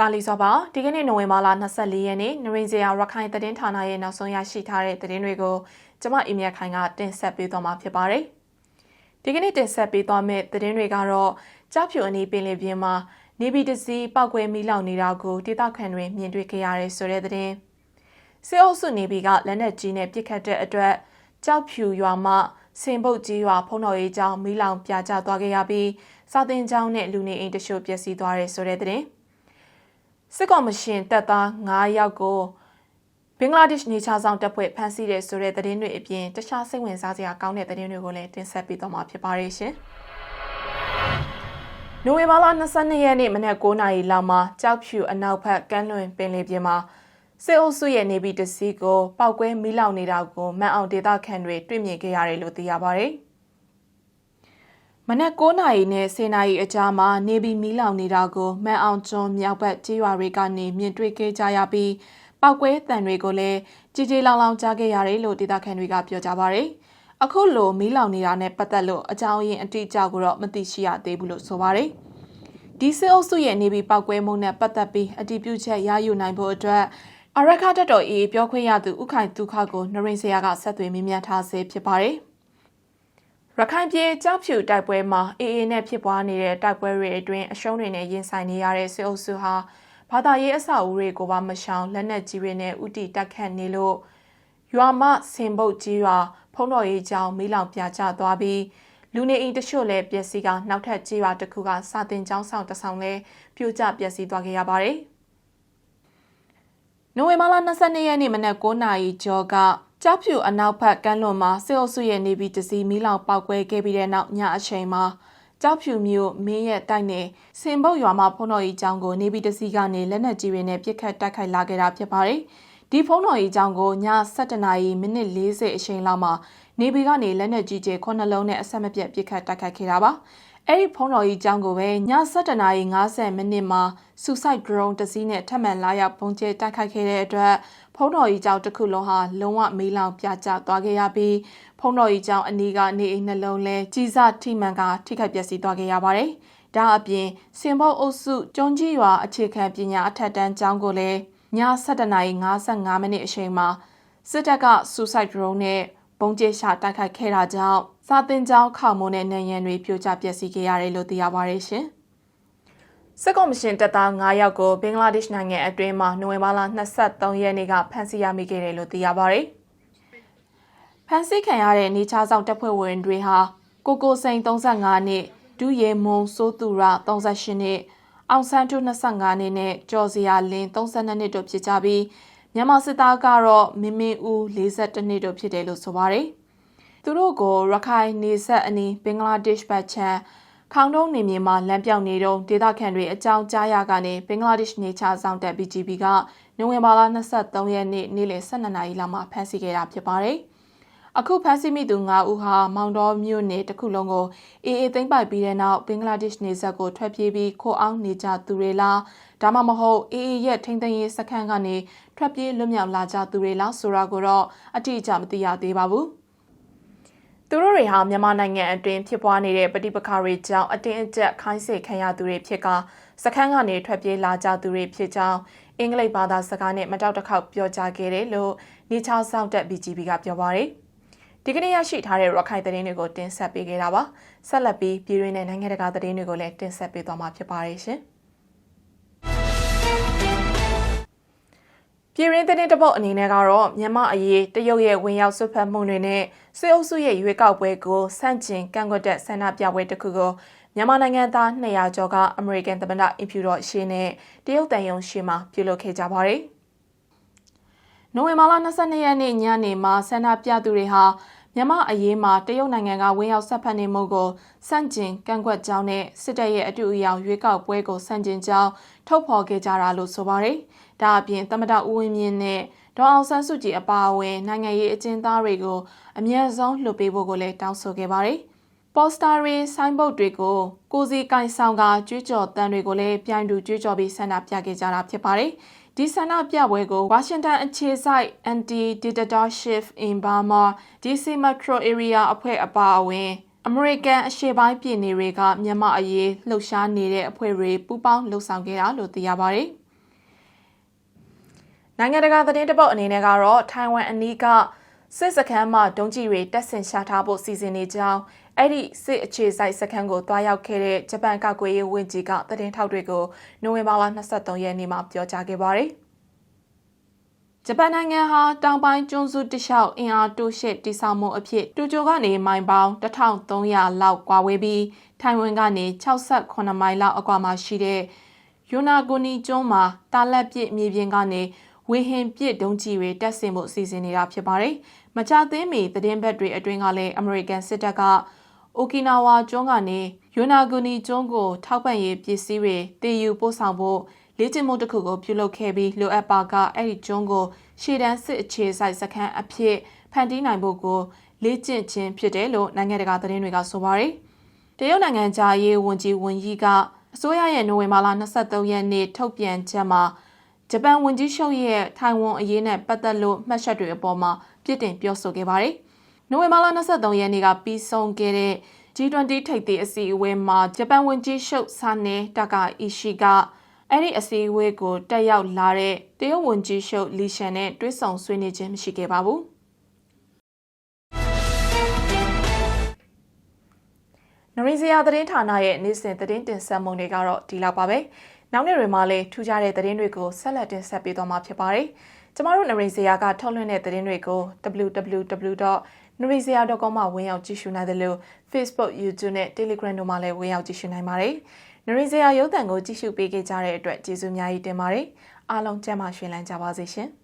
တာလီစောပါဒီကနေ့နိုဝင်ဘာလ24ရက်နေ့နရင်းစရာရခိုင်သတင်းဌာနရဲ့နောက်ဆုံးရရှိထားတဲ့သတင်းတွေကိုကျွန်မအီမီယခိုင်ကတင်ဆက်ပေးသွားမှာဖြစ်ပါတယ်။ဒီကနေ့တင်ဆက်ပေးသွားမယ့်သတင်းတွေကတော့ကြောက်ဖြူအနီးပင်လယ်ပြင်မှာနေဗီတစီပောက်ကွဲမိလောင်နေတာကိုဒေသခံတွေမြင်တွေ့ခဲ့ရတဲ့ဆိုတဲ့သတင်း။စေအုပ်စုနေဗီကလက်နက်ကြီးနဲ့ပစ်ခတ်တဲ့အတွက်ကြောက်ဖြူရွာမှစင်ပုတ်ကြီးရွာဖုံးတော်ရေးကျောင်းမိလောင်ပြကျသွားခဲ့ရပြီးစာတင်ကျောင်းနဲ့လူနေအိမ်တချို့ပျက်စီးသွားတဲ့ဆိုတဲ့သတင်း။ စစ်ကော်မရှင်တပ်သား9ယောက်ကိုဘင်္ဂလားဒေ့ရှ်နေချာဆောင်တပ်ဖွဲ့ဖမ်းဆီးတဲ့ဆိုတဲ့သတင်းတွေအပြင်တခြားစိတ်ဝင်စားစရာကောင်းတဲ့သတင်းတွေကိုလည်းတင်ဆက်ပေးသွားမှာဖြစ်ပါတယ်ရှင်။နိုဝင်ဘာလ22ရက်နေ့မနက်9:00နာရီလောက်မှာကြောက်ဖြူအနောက်ဘက်ကမ်းလွန်ပင်လယ်ပြင်မှာစစ်အုပ်စုရဲ့နေပြည်တော်စီကိုပောက်ကွဲမိလောင်နေတာကိုမန်အောင်ဒေသခံတွေတွေ့မြင်ခဲ့ရတယ်လို့သိရပါတယ်။ မနက်9နာရီနဲ့10နာရီအကြားမှာနေပြီးမီးလောင်နေတာကိုမန်အောင်ကျွန်းမြောက်ဘက်ကြေးရွာတွေကနေမြင်တွေ့ခဲ့ကြရပြီးပောက်ကွဲတံတွေကိုလည်းကြည်ကြည်လောင်လောင်ကြားခဲ့ရတယ်လို့ဒေသခံတွေကပြောကြပါဗျ။အခုလိုမီးလောင်နေတာနဲ့ပတ်သက်လို့အကြောင်းရင်းအတိအကျကိုတော့မသိရှိရသေးဘူးလို့ဆိုပါတယ်။ဒီစစ်အုပ်စုရဲ့နေပြီးပောက်ကွဲမှုနဲ့ပတ်သက်ပြီးအတည်ပြုချက်ရယူနိုင်ဖို့အတွက်အရခတ်တော်အေးပြောခွင့်ရသူဥခိုင်ဒုခကိုနရင်စရာကဆက်သွယ်မြင်းမြထားဆဲဖြစ်ပါတယ်။ ရခိုင်ပြည်ကြောက်ဖြူတိုက်ပွဲမှာအေးအေးနဲ့ဖြစ်ပွားနေတဲ့တိုက်ပွဲတွေအတွင်းအရှုံးတွေနဲ့ရင်ဆိုင်နေရတဲ့စစ်အုပ်စုဟာဘာသာရေးအဆောက်အဦတွေကိုပါမရှောင်လက်နက်ကြီးတွေနဲ့ဥတီတက်ခတ်နေလို့ရွာမစင်ပုတ်ကြီးရွာဖုံးတော်ရေးကျောင်းမီးလောင်ပြကျသွားပြီးလူနေအိမ်တချို့လည်းပျက်စီးကနောက်ထပ်ကြီးရွာတစ်ခုကစာတင်ကျောင်းဆောင်တဆောင်လည်းပြိုကျပျက်စီးသွားခဲ့ရပါတယ်။နိုဝင်ဘာလ22ရက်နေ့မနက်9:00နာရီကျော်က ကြောက်ဖြူအနောက်ဘက်ကမ်းလွန်မှာစစ်အုပ်စုရဲ့နေပြီးတစီမီလောင်ပောက်ကွဲခဲ့ပြီးတဲ့နောက်ညအချိန်မှာကြောက်ဖြူမြို့မင်းရဲ့တိုက်နယ်စင်ပုတ်ရွာမှာဖုံးတော်ကြီးကျောင်းကိုနေပြီးတစီကနေလက်နက်ကြီးတွေနဲ့ပစ်ခတ်တိုက်ခိုက်လာခဲ့တာဖြစ်ပါတယ်။ဒီဖုံးတော်ကြီးကျောင်းကိုည7:00နာရီမိနစ်40အချိန်လောက်မှာနေပြီးကနေလက်နက်ကြီးကျခုနှလုံးနဲ့အဆက်မပြတ်ပစ်ခတ်တိုက်ခိုက်ခဲ့တာပါ။အဲ့ဒီဖုံးတော်ကြီးကျောင်းကိုပဲည7:50မိနစ်မှာ suicide drone တစ်စီးနဲ့ထပ်မံလာရောက်ပုံကျဲတိုက်ခိုက်ခဲ့တဲ့အတွက် ဖုံးတော်ကြီးကျောင်းတစ်ခုလုံးဟာလုံးဝမေးလောင်ပြကျသွားခဲ့ရပြီးဖုံးတော်ကြီးကျောင်းအနီးကနေအိမ်နှလုံးလဲကြီးစားထိမှန်ကထိခိုက်ပျက်စီးသွားခဲ့ရပါတယ်။ဒါအပြင်စင်ဘုတ်အုပ်စုကျွန်းကြီးရွာအခြေခံပညာအထက်တန်းကျောင်းကိုလည်းည7:55မိနစ်အချိန်မှာစစ်တပ်က suicide drone နဲ့ပုံကျဲရှာတိုက်ခိုက်ခဲ့တာကြောင့်စာတင်ကျောင်းခေါမုံနဲ့နံရံတွေပြိုကျပျက်စီးခဲ့ရတယ်လို့သိရပါတယ်ရှင်။ စစ်ကော်မရှင်တပ်သား9ယောက်ကိုဘင်္ဂလားဒေ့ရှ်နိုင်ငံအတွင်းမှာနိုဝင်ဘာလ23ရက်နေ့ကဖမ်းဆီးရမိခဲ့တယ်လို့သိရပါတယ်။ဖမ်းဆီးခံရတဲ့နေချာဆောင်တပ်ဖွဲ့ဝင်တွေဟာကိုကိုစိန်35နှစ်ဒူရဲမွန်စိုးသူရ38နှစ်အောင်ဆန်းထု25နှစ်နဲ့ကျော်စရာလင်း32နှစ်တို့ဖြစ်ကြပြီးမြန်မာစစ်သားကတော့မင်းမင်းဦး42နှစ်တို့ဖြစ်တယ်လို့ဆိုပါတယ်။သူတို့ကိုရခိုင်နေဆက်အနီးဘင်္ဂလားဒေ့ရှ်ဘက်ခြမ်း ခေါင်းတုံးနေမြေမှာလမ်းပြောင်းနေတော့ဒေသခံတွေအကြောင်းကြားရကနေဘင်္ဂလားဒေ့ရှ်နေချဆောင်တက် BGB ကနိုဝင်ဘာလ23ရက်နေ့နေ့လယ်12နာရီလောက်မှာဖမ်းဆီးခဲ့တာဖြစ်ပါတယ်။အခုဖမ်းဆီးမိသူ9ဦးဟာမောင်တော်မြို့နယ်တစ်ခုလုံးကိုအေးအေးသိမ်းပိုက်ပြီးတဲ့နောက်ဘင်္ဂလားဒေ့ရှ်နေဆက်ကိုထွက်ပြေးပြီးခိုအောင်နေကြသူတွေလားဒါမှမဟုတ်အေးအေးရဲ့ထိန်းသိမ်းရေးစခန်းကနေထွက်ပြေးလွတ်မြောက်လာကြသူတွေလားဆိုတာကိုတော့အတိအကျမသိရသေးပါဘူး သူတို့တွေဟာမြန်မာနိုင်ငံအတွင်းဖြစ်ပွားနေတဲ့ပဋိပက္ခတွေကြောင့်အတင်းအကျပ်ခိုင်းစေခံရသူတွေဖြစ်ကစခန်းကနေထွက်ပြေးလာကြသူတွေဖြစ်ကြောင်းအင်္ဂလိပ်ဘာသာစကားနဲ့မတောက်တခေါက်ပြောကြားခဲ့တယ်လို့နေချောင်းဆောင်တက် BGB ကပြောပါရယ်။ဒီကနေ့ရရှိထားတဲ့ရခိုင်သတင်းတွေကိုတင်ဆက်ပေးခဲ့တာပါဆက်လက်ပြီးပြည်တွင်းနဲ့နိုင်ငံတကာသတင်းတွေကိုလည်းတင်ဆက်ပေးသွားမှာဖြစ်ပါတယ်ရှင် ပြည်ရင်းသတင်းတပုတ်အနေနဲ့ကတော့မြန်မာအရေးတရုတ်ရဲ့ဝင်ရောက်ဆွတ်ဖက်မှုတွေနဲ့စစ်အုပ်စုရဲ့ရွေးကောက်ပွဲကိုဆန့်ကျင်ကန့်ကွက်တဲ့ဆန္ဒပြပွဲတစ်ခုကိုမြန်မာနိုင်ငံသား200ကျော်ကအမေရိကန်သမ္မတအင်ဖြူတော်ရှင်းနဲ့တရုတ်တန်ယုံရှင်းမှာပြုလုပ်ခဲ့ကြပါတယ်။နိုဝင်ဘာလ22ရက်နေ့ညနေမှာဆန္ဒပြသူတွေဟာမြန်မာအရေးမှာတရုတ်နိုင်ငံကဝင်းရောက်ဆက်ဖက်နေမှုကိုစန့်ကျင်ကန့်ကွက်ကြောင်းနဲ့စစ်တပ်ရဲ့အတူအယောင်ရွေးကောက်ပွဲကိုစန့်ကျင်ကြောင်းထုတ်ဖော်ခဲ့ကြတာလို့ဆိုပါတယ်။ ဒါအပြင်သမ္မတဦးဝင်းမြင့်နဲ့ဒေါအောင်ဆန်းစုကြည်အပါအဝင်နိုင်ငံရေးအကျဉ်းသားတွေကိုအမြင့်ဆုံးလှုပ်ပေးဖို့ကိုလည်းတောင်းဆိုခဲ့ပါတယ်။ပေါ်စတာတွေဆိုင်းဘုတ်တွေကိုကိုစီကင်ဆောင်ကကြွေးကြော်တန်းတွေကိုလည်းပြိုင်တူကြွေးကြော်ပြီးဆန္ဒပြခဲ့ကြတာဖြစ်ပါတယ်။ဒီဆန္ဒပြပွဲကိုဝါရှင်တန်အခြေစိုက် Anti-Dictatorship in Burma DC Metro Area အဖွဲ့အပါအဝင်အမေရိကန်အရှေ့ပိုင်းပြည်နယ်တွေကမြန်မာအရေးလှုပ်ရှားနေတဲ့အဖွဲ့တွေပူးပေါင်းလှုပ်ဆောင်ခဲ့တာလို့သိရပါတယ် နိုင်ငံတကာသတင်းတပုတ်အနေနဲ့ကတော့ထိုင်ဝမ်အနီးကစစ်စခန်းမှာဒုံးကျည်တွေတက်ဆင်ရှာထားဖို့စီစဉ်နေကြောင်းအဲ့ဒီစစ်အခြေစိုက်စခန်းကိုတွားရောက်ခဲ့တဲ့ဂျပန်ကောက်ကွယ်ရေးဝန်ကြီးကသတင်းထောက်တွေကိုနိုဝင်ဘာလ23ရက်နေ့မှာပြောကြားခဲ့ပါတယ်။ဂျပန်နိုင်ငံဟာတောင်ပိုင်းကျွန်းစုတလျှောက်အင်အားတိုးရှစ်တိစောက်မှုအဖြစ်တူဂျိုကနေမိုင်ပေါင်း1300လောက်ကွာဝေးပြီးထိုင်ဝမ်ကနေ68မိုင်လောက်အကွာမှာရှိတဲ့ယိုနာဂိုနီကျွန်းမှာတာလက်ပစ်မြေပြင်ကနေ ဝေဟင်ပစ်ဒုံးကျည်တွေတက်ဆင်မှုအစီအစဉ်နေတာဖြစ်ပါတယ်။မကြသေးမီသတင်းဘက်တွေအတွင်းကလည်းအမေရိကန်စစ်တပ်ကအိုကီနာဝါကျွန်းကနေယိုနာဂူနီကျွန်းကိုထောက်ပံ့ရေးပစ္စည်းတွေတည်ယူပို့ဆောင်ဖို့လေ့ကျင့်မှုတစ်ခုကိုပြုလုပ်ခဲ့ပြီးလိုအပ်ပါကအဲ့ဒီကျွန်းကိုရှေ့တန်းစစ်အခြေစိုက်စခန်းအဖြစ်ဖန်တီးနိုင်ဖို့ကိုလေ့ကျင့်ခြင်းဖြစ်တယ်လို့နိုင်ငံတကာသတင်းတွေကဆိုပါတယ်။တရုတ်နိုင်ငံသားရေးဝန်ကြီးဝန်ကြီးကအစိုးရရဲ့နိုဝင်ဘာလ23ရက်နေ့ထုတ်ပြန်ချက်မှာ ဂျပန်ဝန်ကြီးချုပ်ရဲ့ထိုင်ဝမ်အရေးနဲ့ပတ်သက်လို့မှတ်ချက်တွေအပေါ်မှာပြစ်တင်ပြောဆိုခဲ့ပါတယ်။နိုဝင်ဘာလ23ရက်နေ့ကပြီးဆုံးခဲ့တဲ့ G20 ထိပ်သီးအစည်းအဝေးမှာဂျပန်ဝန်ကြီးချုပ်ဆာနေတကာအီရှိကအဲ့ဒီအစည်းအဝေးကိုတက်ရောက်လာတဲ့တရုတ်ဝန်ကြီးချုပ်လီရှန်နဲ့တွေ့ဆုံဆွေးနွေးခြင်းမရှိခဲ့ပါဘူး။နရီဇီယာသတင်းဌာနရဲ့နေ့စဉ်သတင်းတင်ဆက်မှုတွေကတော့ဒီလောက်ပါပဲ။ နောက်နေ့တွေမှာလည်းထူးခြားတဲ့သတင်းတွေကိုဆက်လက်တင်ဆက်ပေးသွားမှာဖြစ်ပါတယ်။ကျမတို့နရီဇီယာကထုတ်လွှင့်တဲ့သတင်းတွေကို www.nrizia.com မှာဝင်ရောက်ကြည့်ရှုနိုင်တယ်လို့ Facebook, YouTube နဲ့ Telegram တို့မှာလည်းဝင်ရောက်ကြည့်ရှုနိုင်ပါတယ်။နရီဇီယာရုပ်သံကိုကြည့်ရှုပေးခဲ့ကြတဲ့အတွက်ကျေးဇူးအများကြီးတင်ပါတယ်။အားလုံးကျမ်းမာရှင်လန်းကြပါစေရှင်။